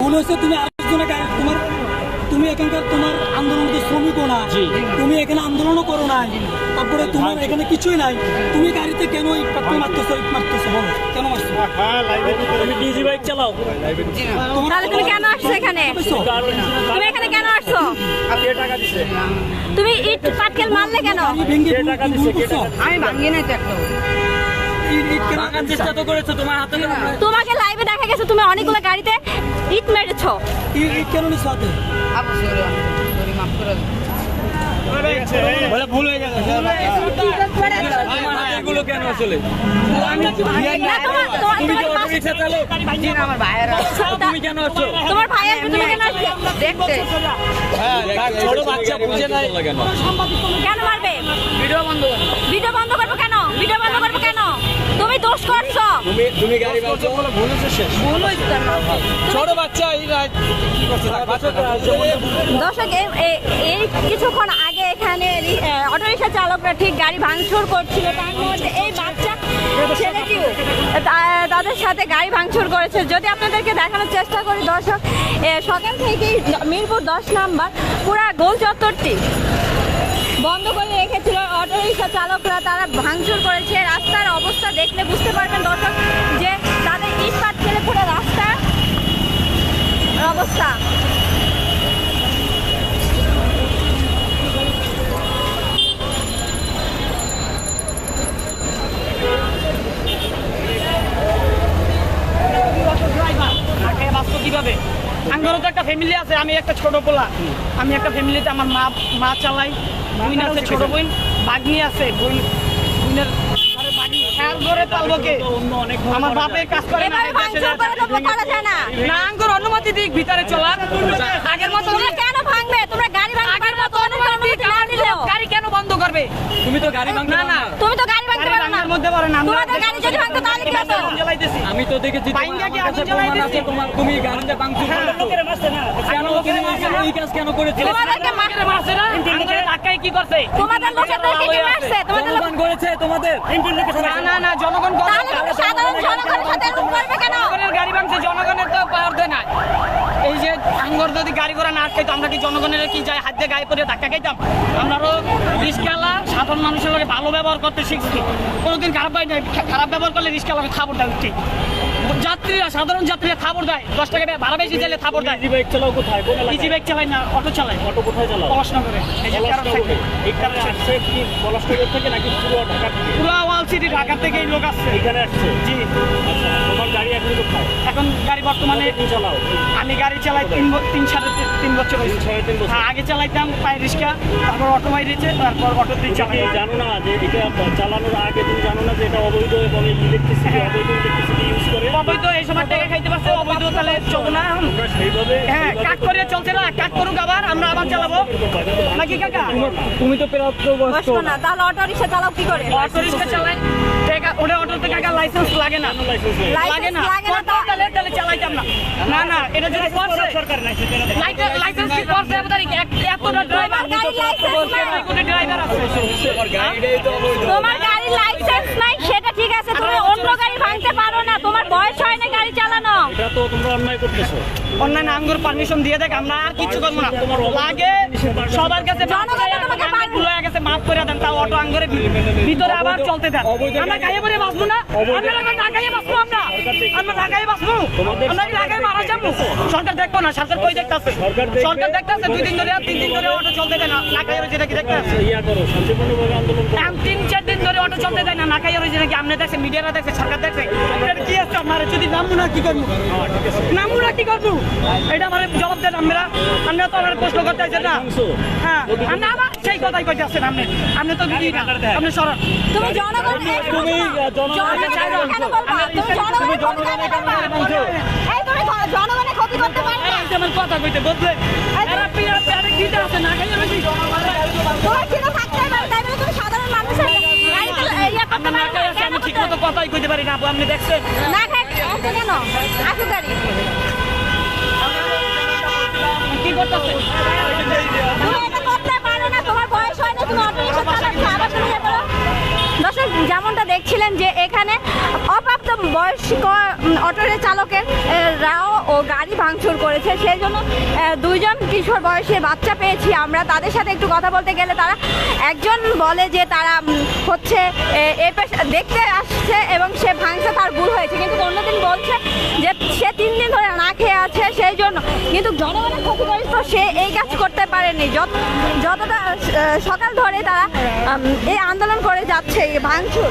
ভুল হয়েছে তুমি আরেকজনের তোমার তুমি এখানকার তোমার আন্দোলন তো শ্রমিকও না। তুমি এখানে আন্দোলনও করো নাই। তারপরে তোমার এখানে কিছুই নাই। তুমি গাড়িতে কেন ইট পাট্টা মারতেছো ইট মারতেছো বলো কেন মারছো? তুমি ডিজি বাইক চালাও। তাহলে তুমি কেন আসছো এখানে? তুমি এখানে কেন আসছো? তুমি ইট পাটকেল মারলে কেন? ভেঙে? আমি ভাঙিয়ে নাই তো একটা চেষ্টা তো করেছ তোমার হাতে তোমাকে লাইভে দেখা গেছে তুমি অনেকগুলো গাড়িতে ইট মেরেছো। ইট ইট কেন নিছো হাতে? বলে ভুল হয়ে গেছে এগুলো কেন আসলে? না, তোমার- তোমার- তুমি কি অটো রিক্সা চালো আমার ভাইয়েরা তুমি কেন আসছো? তোমার ভাই তুমি কেন আসবে দেখতে। ছোট বাচ্চা বুঝে নাই কেন? কেন মারবে? ভিডিও বন্ধ ভিডিও বন্ধ করব কেন? ভিডিও বন্ধ করব কেন? তুমি দোষ করছ। তুমি তুমি গাড়ি বাঁচো ভুল হচ্ছে শেষ। ভুল হয়েছে ছোট বাচ্চা এই রাত কি করছে দর্শক এই কিছুক্ষণ আগে এখানে অটোরিক্সা চালকরা ঠিক গাড়ি ভাঙচুর করছিল। তার মধ্যে এই বাচ্চা ছেলেটিও তাদের সাথে গাড়ি ভাঙচুর করেছে। যদি আপনাদেরকে দেখানোর চেষ্টা করি, দর্শক সকাল থেকেই মিরপুর দশ নাম্বার, পুরা গোল চত্বরটি বন্ধ করে রেখেছিল অটোরিক্সা চালকরা। তারা ভাঙচুর করেছে। রাস্তার অবস্থা দেখলে বুঝতে পারবেন দর্শক তাকে কীভাবে? আঙ্গরও তো একটা ফ্যামিলি আছে আমি একটা ছোট পোলা। আমি একটা ফ্যামিলিতে আমার মা মা চালাই বোন আছে ছোট বোন বাগনি আছে বোন বোনের করে পালবো কে? আমার বাপে কাজ করে না না না। আঙ্গর অনুমতি দিক ভিতরে চলা আগের মতো কেন ভাঙবে? তোমরা গাড়ি ভাঙতে মতো অনুমতি না দিলেও। গাড়ি কেন বন্ধ করবে? তুমি তো গাড়ি ভাঙতে না না। তুমি তো গাড়ি ভাঙতে পারো না। মধ্যে পারে না। তোমাদের গাড়ি যদি ভাঙতো তাহলে কি হতো? আমি তো দেখেছি তোমার- তুমি গাড়িতে ভাঙচুর হ্যাঁ, করছ। কেন তুমি এই- কাজ কেন করেছিলে তোমাদেরকে মারছে না? ধাক্কায় কি করছে? তোমাদের লোকেদেরকে কি মারছে তোমাদের করেছে তোমাদের? না না না জনগণ করে তাহলে তুমি সাধারণ জনগণের সাথে এরকম করবে কেন? গাড়ি ভাঙছে জনগণের তো পাওয়ার দেয় না এই যে আঙ্গর যদি গাড়ি ঘোড়া না আটকাইতো আমরা কি জনগণের কি যায় হাত দিয়ে গায়ে পরে ধাক্কা খাইতাম? আমরাও রিস্কালা সাধারণ মানুষের লোকে ভালো ব্যবহার করতে শিখছি। কোনোদিন খারাপ হয় না খারাপ ব্যবহার করলে রিস্কালাকে খাব দেয় ঠিক। যাত্রীরা সাধারণ যাত্রীরা খাবার দেয়। দশ টাকা ভাড়া বেশি চাইলে খাবার দেয়। ইজি বাইক চালাও কোথায়? ইজি বাইক চালাই না অটো চালাই অটো কোথায় চালাও? পড়াশোনা এই কারণ পলাশনগরে। আসছে কি পলাশনগর থেকে নাকি পুরো ঢাকা থেকে? পুরো ওয়াল সিটি ঢাকা থেকে এই লোক আসছে। এখানে আসছে? জি। আচ্ছা তোমার গাড়ি এখন কোথায়? এখন গাড়ি বর্তমানে তুমি চালাও? আমি গাড়ি চালাই তিন তিন সাড়ে তিন- বছর হয়েছে। সাড়ে তিন বছর। হ্যাঁ, আগে চালাইতাম পায়ে রিক্সা তারপর অটো বাইরেছে তারপর অটো দিয়ে চালাই জানো না যে এটা চালানোর আগে তুমি জানো না যে এটা অবৈধ এবং ইলেকট্রিসিটি হ্যাঁ। অবৈধ ইলেকট্রিসিটি ইউজ করে? অবৈধ এই সময় টাকা খাইতে পারছে অবৈধ তাহলে চলবো না। হ্যাঁ কাক করে চলছে না কাক করুক আবার আমরা আবার চালাবো। নাকি কাকা? তুমি তো প্রাপ্তবয়স্ক না তাহলে অটো রিক্সা চালাও কি করে? অটো রিক্সা চালাই। টাকা ওটা অটোতে কাকা লাইসেন্স লাগে না। লাগে না। লাগে না তাহলে তাহলে চালাইতাম না। না না এটা যদি করছে সরকার নাই সেটা লাইসেন্স কি করছে আমাদের এতটা ড্রাইভার তোমার গাড়ির লাইসেন্স নাই। কোটি ড্রাইভার আছে তোমার গাড়িটাই তো অবৈধ। তোমার গাড়ির লাইসেন্স নাই সেটা ঠিক আছে তুমি অন্য গাড়ি ভাঙতে পারো না। বয়স হয় না গাড়ি চালানো। এটা তো তোমরা অন্যায় করতেছো। অনলাইন আঙ্গুর পারমিশন দিয়ে দেখ আমরা আর কিছু করব না। লাগে সবার কাছে হয়ে মাফ করে দেন তাও অটো আঙ্গুরে ভিতরে আবার চলতে দেন। আমরা গায়ে পরে বাঁচবো না। আমরা এখন ঢাকায় বাঁচবো আমরা। আমরা ঢাকায় বাঁচবো। আমরা ঢাকায় মারা যাব? সরকার দেখব না সরকার কই দেখতেছে? সরকার দেখবে। দুই দিন ধরে আর তিন দিন ধরে অটো চলতে দেয় না ঢাকায় দেখতেছে। ইয়া আন্দোলন করো। এখন তিন চার দিন ধরে অটো চলতে দেয় না নাকি আপনি দেখছে মিডিয়ারা দেখছে সরকার দেখছে। কি আপনার যদি নামবো না কি করব? নামবো না কি করব? এটা আমার জবাব দেন আমরা আমরা তো আমার প্রশ্ন করতে আছেন না। হ্যাঁ আমরা আবার সেই কথাই কইতে আসছেন আপনি। আপনি তো দিদি আপনি সরব তুমি জনগণ তুমি জনগণের ক্ষতি কেন করবা? এই তুমি জ- জনগণের ক্ষতি করতে পারবে। না। আমার কথা কইতে এরা গীতা আছে না খাইয়া বেশি তোমার চিন্তা থাকতেই পারে, তাই বলে তুমি সাধারণ মানুষের গাড়িতে ইয়ে করতে আমি না পারবে খাই না। আছি কেন আমি ঠিক করতে- মতো কথাই কইতে পারি না আপু আপনি দেখছেন না খাই কেন? আসুন গাড়ি। কি করতেছে তুমি এটা করতে পারো না, তোমার বয়স হয় না, তুমি অটো রিকশা চালাচ্ছ, আবার তুমি ইয়ে করো। দর্শক যেমনটা দেখছিলেন যে এখানে অপ্রাপ্ত বয়স্ক উম, অটো চালকের রাও ও গাড়ি ভাঙচুর করেছে। সেই জন্য দুইজন কিশোর বয়সী বাচ্চা পেয়েছি আমরা। তাদের সাথে একটু কথা বলতে গেলে তারা একজন বলে যে তারা হচ্ছে এ, দেখতে আসছে এবং সে ভাঙছে তার ভুল হয়েছে। কিন্তু অন্যদিন বলছে যে সে তিন দিন ধরে না খেয়ে আছে সেই জন্য। কিন্তু জনগণের ক্ষতিগ্রস্ত সে এই কাজ করতে যত যতটা সকাল ধরে তারা এই আন্দোলন করে যাচ্ছে ভাঙচুর।